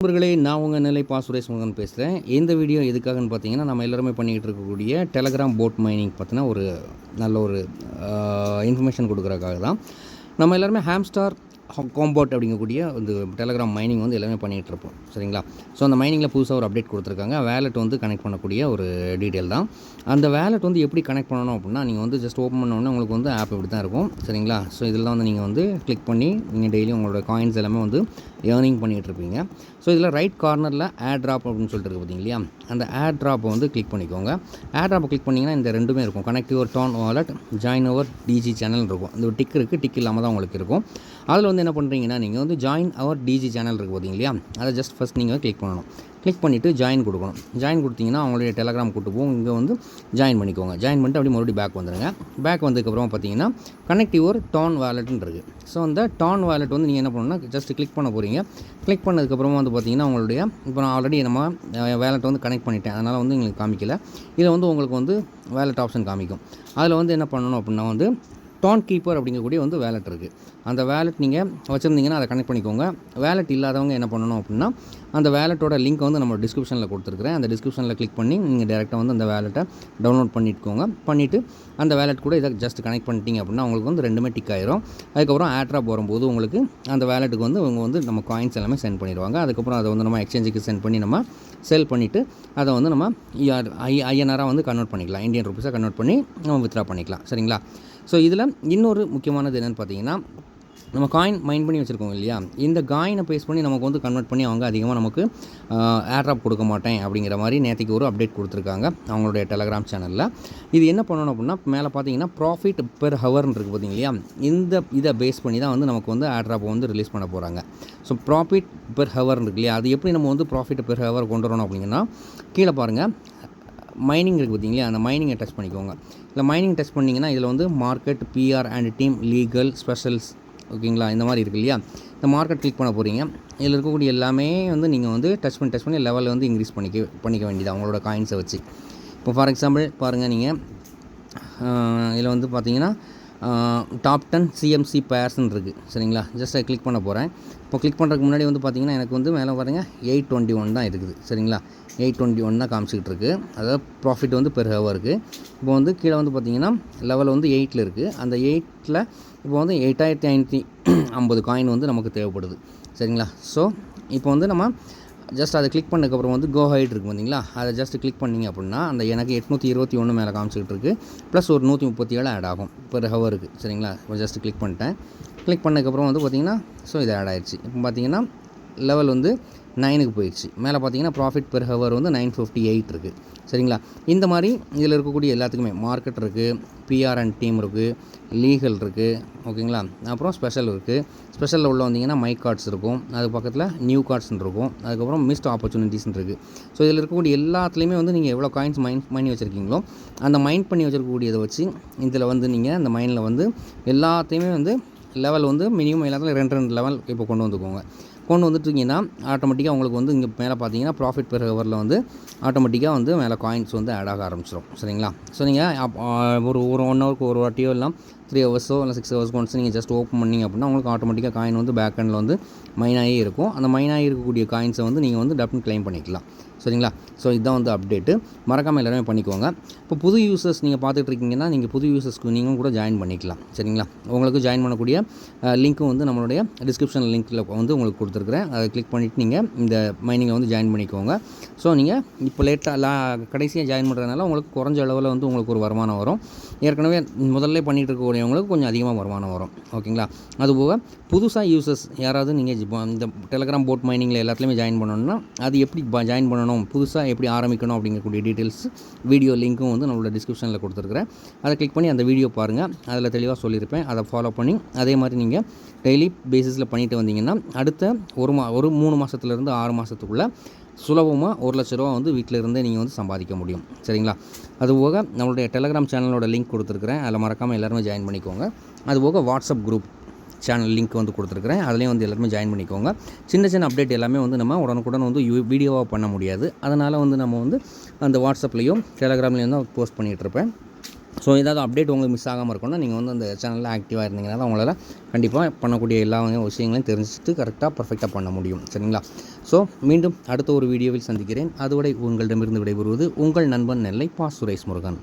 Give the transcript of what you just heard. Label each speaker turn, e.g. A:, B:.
A: நண்பர்களே நான் உங்கள் நிலை பா. சுரேஷ் முருகன் பேசுகிறேன் இந்த வீடியோ எதுக்காகன்னு பார்த்தீங்கன்னா நம்ம எல்லாருமே பண்ணிக்கிட்டு இருக்கக்கூடிய டெலகிராம் போட் மைனிங் பார்த்தினா ஒரு நல்ல ஒரு இன்ஃபர்மேஷன் கொடுக்குறதுக்காக தான் நம்ம எல்லாருமே ஹாம்ஸ்டார் காம்போட் அப்படிங்கக்கூடிய இந்த டெலகிராம் மைனிங் வந்து எல்லாமே பண்ணிகிட்டு இருப்போம் சரிங்களா? ஸோ அந்த மைனிங்கில் புதுசாக ஒரு அப்டேட் கொடுத்துருக்காங்க. வேலெட் வந்து கனெக்ட் பண்ணக்கூடிய ஒரு டீட்டெயில் தான். அந்த வேலெட் வந்து எப்படி கனெக்ட் பண்ணணும் அப்படின்னா நீங்கள் வந்து ஜஸ்ட் ஓப்பன் பண்ணோன்னே உங்களுக்கு வந்து ஆப் இப்படி தான் இருக்கும். சரிங்களா? ஸோ இதில் வந்து நீங்கள் வந்து கிளிக் பண்ணி நீங்கள் டெய்லி உங்களோட காயின்ஸ் எல்லாமே வந்து ஏர்னிங் பண்ணிகிட்டு இருப்பீங்க ஸோ இதில் ரைட் கார்னரில் ஆட் ட்ராப் அப்படின்னு சொல்லிட்டு இருக்கு பார்த்தீங்க இல்லையா அந்த ஆட் ட்ராப்பை வந்து கிளிக் பண்ணிக்கோங்க. ஆட் ட்ராப்பை கிளிக் பண்ணிங்கன்னா இந்த ரெண்டுமே இருக்கும். Connect your TON wallet join over digi channel இருக்கும். இந்த ஒரு டிக் இருக்குது டிக் இல்லாமல் தான் உங்களுக்கு இருக்கும். அதில் வந்து என்ன பண்ணுறீங்கன்னா நீங்கள் வந்து ஜாயின் அவர் டிஜி சேனல் இருக்குது பார்த்தீங்க இல்லையா அதை ஜஸ்ட் ஃபஸ்ட் நீங்கள் கிளிக் பண்ணணும். கிளிக் பண்ணிவிட்டு ஜாயின் கொடுக்கணும். ஜாயின் கொடுத்தீங்கன்னா அவங்களுடைய டெலகிராம் கூட்டு போகும். இங்கே வந்து ஜாயின் பண்ணிக்கோங்க. ஜாயின் பண்ணிட்டு அப்படியே மறுபடியும் பேக் வந்துடுங்க பேக் வந்ததுக்கப்புறம் பார்த்தீங்கன்னா கனெக்ட் யுவர் டான் வேலெட்னு இருக்குது ஸோ அந்த டான் வேலெட் வந்து நீங்கள் என்ன பண்ணணும்னா ஜஸ்ட் கிளிக் பண்ண போகிறீங்க கிளிக் பண்ணதுக்கப்புறமா வந்து பார்த்தீங்கன்னா உங்களுடைய இப்போ நான் ஆல்ரெடி நம்ம வேலெட்டை வந்து கனெக்ட் பண்ணிட்டேன். அதனால் வந்து எங்களுக்கு காமிக்கல. இதில் வந்து உங்களுக்கு வந்து வேலெட் ஆப்ஷன் காமிக்கும். அதில் வந்து என்ன பண்ணணும் அப்படின்னா வந்து டோன் கீப்பர் அப்படிங்கக்கூடிய வந்து வேலெட் இருக்குது அந்த வேலெட் நீங்கள் வச்சுருந்தீங்கன்னா அதை கனெக்ட் பண்ணிக்கோங்க. வேலெட் இல்லாதவங்க என்ன பண்ணணும் அப்படின்னா அந்த வேலெட்டோட லிங்க் வந்து நம்ம டிஸ்கிரிப்ஷனில் கொடுத்துருக்குறேன். அந்த டிஸ்கிரிப்ஷனில் கிளிக் பண்ணி நீங்கள் டேரெக்டாக வந்து அந்த வேலெட்டை டவுன்லோட் பண்ணிட்டுக்கோங்க பண்ணிவிட்டு அந்த வேலெட் கூட இதை ஜஸ்ட் கனெக்ட் பண்ணிட்டீங்க அப்படின்னா உங்களுக்கு வந்து ரெண்டுமே டிக் ஆயிரும். அதுக்கப்புறம் ஆட்ராப் வரும்போது உங்களுக்கு அந்த வேலெட்டுக்கு வந்து அவங்க வந்து நம்ம காயின்ஸ் எல்லாமே சென்ட் பண்ணிடுவாங்க. அதுக்கப்புறம் அதை வந்து நம்ம எக்ஸ்சேஞ்சுக்கு சென்ட் பண்ணி நம்ம செல் பண்ணிவிட்டு அதை வந்து நம்ம ER, ஐ ஐஎன்ஆராக வந்து கன்வெர்ட் பண்ணிக்கலாம். இந்தியன் ருபீஸாக கன்வெர்ட் பண்ணி நம்ம வித்ரா பண்ணிக்கலாம். சரிங்களா? ஸோ இதில் இன்னொரு முக்கியமானது என்னென்னு பார்த்தீங்கன்னா நம்ம காயின் மைண்ட் பண்ணி வச்சுருக்கோம் இல்லையா? இந்த காயினை பேஸ் பண்ணி நமக்கு வந்து கன்வெர்ட் பண்ணி அவங்க அதிகமாக நமக்கு ஏர்ட்ராப் கொடுக்க மாட்டேன் அப்படிங்கிற மாதிரி நேற்றுக்கு ஒரு அப்டேட் கொடுத்துருக்காங்க அவங்களுடைய டெலகிராம் சேனலில் இது என்ன பண்ணணும் அப்படின்னா மேலே பார்த்தீங்கன்னா ப்ராஃபிட் பெர் ஹவர்னு இருக்குது பார்த்தீங்க இல்லையா? இந்த இதை பேஸ் பண்ணி தான் வந்து நமக்கு வந்து ஏர்ட்ராப்பை வந்து ரிலீஸ் பண்ண போகிறாங்க ஸோ ப்ராஃபிட் பெர் ஹவர்னு இருக்கு இல்லையா? அது எப்படி நம்ம வந்து ப்ராஃபிட் பெர் ஹவர் கொண்டு வரணும் அப்படிங்கன்னா கீழே பாருங்கள் மைனிங் இருக்குது பார்த்தீங்களா அந்த மைனிங்கை டச் பண்ணிக்கோங்க. இல்லை மைனிங் டச் பண்ணிங்கன்னா இதில் வந்து market PR and team legal specials ஓகேங்களா? இந்த மாதிரி இருக்கு இல்லையா? இந்த மார்க்கெட் கிளிக் பண்ண போகிறீங்க இதில் இருக்கக்கூடிய எல்லாமே வந்து நீங்கள் வந்து டச் பண்ணி டச் பண்ணி லெவலில் வந்து இன்க்ரீஸ் பண்ணிக்க பண்ணிக்க வேண்டியது அவங்களோட காயின்ஸை வச்சு. இப்போ ஃபார் எக்ஸாம்பிள் பாருங்கள் நீங்கள் இதில் வந்து பார்த்தீங்கன்னா டாப் டென் சிஎம்சி பேர்ஸ்ன்னு இருக்குது சரிங்களா? ஜஸ்ட் கிளிக் பண்ண போகிறேன் இப்போ கிளிக் பண்ணுறதுக்கு முன்னாடி வந்து பார்த்தீங்கன்னா எனக்கு வந்து மேலே பாருங்கள் எயிட் டுவெண்ட்டி ஒன் தான் இருக்குது. சரிங்களா? எயிட் டுவெண்ட்டி ஒன் தான் காமிச்சிக்கிட்டு இருக்குது அதாவது ப்ராஃபிட் வந்து பெர் ஹவருக்கு இப்போ வந்து கீழே வந்து பார்த்தீங்கன்னா லெவல் வந்து எயிட்டில் இருக்குது அந்த எயிட்டில் இப்போ வந்து எட்டாயிரத்தி ஐநூற்றி ஐம்பது காயின் வந்து நமக்கு தேவைப்படுது. சரிங்களா? ஸோ இப்போ வந்து நம்ம ஜஸ்ட் அதை கிளிக் பண்ணதுக்கப்புறம் வந்து கோ ஹைட் இருக்குது பார்த்தீங்களா அதை ஜஸ்ட் கிளிக் பண்ணிங்க அப்படின்னா அந்த எனக்கு எட்நூற்றி இருபத்தி ஒன்று மேலே காமிச்சிக்கிட்டு இருக்குது ப்ளஸ் ஒரு நூற்றி முப்பத்தி ஏழு ஆட் ஆகும். பெர் ஹவருக்கு சரிங்களா? இப்போ ஜஸ்ட் கிளிக் பண்ணிட்டேன். கிளிக் பண்ணதுக்கப்புறம் வந்து பார்த்திங்கன்னா ஸோ இது ஆட் ஆயிடுச்சு. இப்போ பார்த்தீங்கன்னா லெவல் வந்து நைனுக்கு போயிடுச்சு. மேலே பார்த்தீங்கன்னா ப்ராஃபிட் பெர் ஹவர் வந்து நைன் ஃபிஃப்டி எயிட் இருக்குது சரிங்களா? இந்த மாதிரி இதில் இருக்கக்கூடிய எல்லாத்துக்குமே மார்க்கெட் இருக்குது பிஆர் அண்ட் டீம் இருக்குது லீகல் இருக்குது ஓகேங்களா? அப்புறம் ஸ்பெஷல் இருக்குது ஸ்பெஷலில் உள்ள வந்தீங்கன்னா மைக் கார்ட்ஸ் இருக்கும். அது பக்கத்தில் நியூ கார்ட்ஸ்னு இருக்கும். அதுக்கப்புறம் மிஸ்ட் ஆப்பர்ச்சுனிட்டிஸ்னு இருக்குது ஸோ இதில் இருக்கக்கூடிய எல்லாத்துலேயுமே வந்து நீங்கள் எவ்வளோ காயின்ஸ் மைண்ட் பண்ணி வச்சுருக்கீங்களோ அந்த மைண்ட் பண்ணி வச்சுருக்கக்கூடியதை வச்சு இதில் வந்து நீங்கள் அந்த மைண்டில் வந்து எல்லாத்தையுமே வந்து லெவல் வந்து மினிமம் எல்லாத்துலையும் ரெண்டு ரெண்டு லெவல் இப்போ கொண்டு வந்துக்கோங்க. கொண்டு வந்துட்டிங்கன்னா ஆட்டோமேட்டிக்காக உங்களுக்கு வந்து இங்கே மேலே பார்த்தீங்கன்னா ப்ராஃபிட் பெர் ஹவரில் வந்து ஆட்டோமேட்டிக்காக வந்து மேலே காயின்ஸ் வந்து ஆட் ஆக ஆரம்பிச்சிடும் சரிங்களா? ஸோ நீங்கள் ஒரு ஒரு ஒன் ஹவருக்கு ஒரு வாட்டியோ இல்லை த்ரீ ஹவர்ஸோ இல்லை சிக்ஸ் ஹவர்ஸ் ஒன்ஸ் நீங்கள் ஜஸ்ட் ஓப்பன் பண்ணிங்க அப்படின்னா உங்களுக்கு ஆட்டோமேட்டிக்காக காயின் வந்து பேக் ஹேண்டில் வந்து மைனாகி இருக்கும். அந்த மைனாகி இருக்கக்கூடிய காயின்ஸை வந்து நீங்கள் வந்து டப்புன்னு கிளைம் பண்ணிக்கலாம். சரிங்களா? ஸோ இதுதான் வந்து அப்டேட்டு மறக்காமல் எல்லாருமே பண்ணிக்கோங்க. இப்போ புது யூசர்ஸ் நீங்கள் பார்த்துட்டு இருக்கீங்கன்னா நீங்கள் புது யூசர்ஸ்க்கு நீங்களும் கூட ஜாயின் பண்ணிக்கலாம். சரிங்களா? உங்களுக்கு ஜாயின் பண்ணக்கூடிய லிங்க்கும் வந்து நம்மளுடைய டிஸ்கிரிப்ஷன் லிங்க்கில் வந்து உங்களுக்கு கொடுத்துருக்குறேன். அதை கிளிக் பண்ணிவிட்டு நீங்கள் இந்த மைனிங்கை வந்து ஜாயின் பண்ணிக்கோங்க. ஸோ நீங்கள் இப்போ லேட்டாக லா கடைசியாக ஜாயின் பண்ணுறதுனால உங்களுக்கு குறைஞ்ச அளவில் வந்து உங்களுக்கு ஒரு வருமானம் வரும். ஏற்கனவே முதல்ல பண்ணிகிட்டு இருக்கக்கூடியவங்களுக்கு கொஞ்சம் அதிகமாக வருமானம் வரும். ஓகேங்களா? அதுபோக புதுசாக யூசர்ஸ் யாராவது நீங்கள் இந்த டெலகிராம் போட் மைனிங்கில் எல்லாத்துலேயுமே ஜாயின் பண்ணணும்னா அது எப்படி ஜாயின் பண்ணணும்? புதுசாக எப்படி ஆரம்பிக்கணும் அப்படிங்கக்கூடிய டீட்டெயில்ஸ் வீடியோ லிங்க்கும் வந்து நம்மளோட டிஸ்கிரிப்ஷனில் கொடுத்துருக்குறேன். அதை கிளிக் பண்ணி அந்த வீடியோ பாருங்கள் அதில் தெளிவாக சொல்லியிருப்பேன். அதை ஃபாலோ பண்ணி அதே மாதிரி நீங்கள் டெய்லி பேசிஸில் பண்ணிட்டு வந்தீங்கன்னா அடுத்த ஒரு மா ஒரு மூணு மாதத்துலேருந்து ஆறு மாதத்துக்குள்ளே சுலபமாக ஒரு லட்ச ரூபா வந்து வீட்டில் இருந்தே நீங்கள் வந்து சம்பாதிக்க முடியும். சரிங்களா? அதுபோக நம்மளுடைய டெலகிராம் சேனலோட லிங்க் கொடுத்துருக்குறேன். அதில் மறக்காமல் எல்லாருமே ஜாயின் பண்ணிக்கோங்க. அதுபோக வாட்ஸ்அப் குரூப் சேனல் லிங்க் வந்து கொடுத்துருக்குறேன். அதுலேயும் வந்து எல்லாருமே ஜாயின் பண்ணிக்கோங்க. சின்ன சின்ன அப்டேட் எல்லாமே வந்து நம்ம உடனுக்குடன் வந்து வீடியோவாக பண்ண முடியாது. அதனால் வந்து நம்ம வந்து அந்த வாட்ஸ்அப்லேயும் டெலகிராம்லேயும் தான் போஸ்ட் பண்ணிகிட்ருப்பேன் ஸோ ஏதாவது அப்டேட் உங்களுக்கு மிஸ் ஆகாமல் இருக்கணும்னா நீங்கள் வந்து அந்த சேனலில் ஆக்டிவாக இருந்தீங்கன்னா தான் உங்களால் கண்டிப்பாக பண்ணக்கூடிய எல்லா விஷயங்களையும் தெரிஞ்சுட்டு கரெக்டாக பர்ஃபெக்டாக பண்ண முடியும். சரிங்களா? ஸோ மீண்டும் அடுத்த ஒரு வீடியோவில் சந்திக்கிறேன். அதுவரை உங்களிடமிருந்து விடைபெறுவது உங்கள் நண்பன் நெல்லை பா. சுரேஷ் முருகன்.